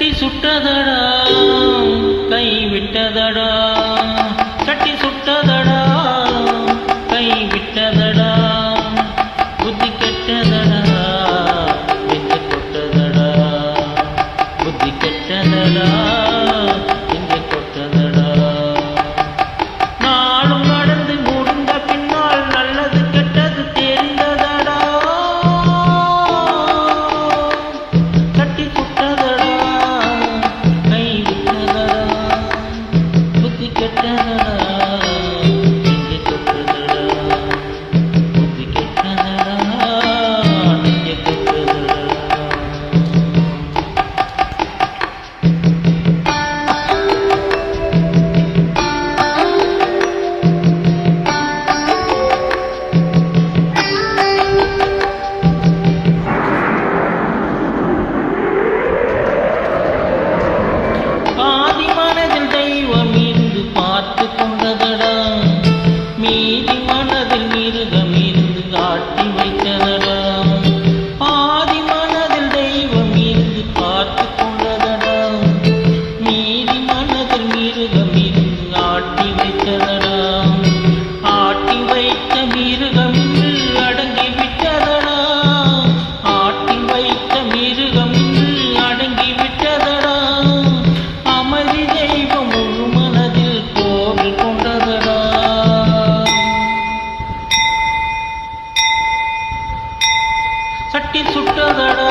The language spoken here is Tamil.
சுட்டதடா கை சட்டி சுட்டதடா.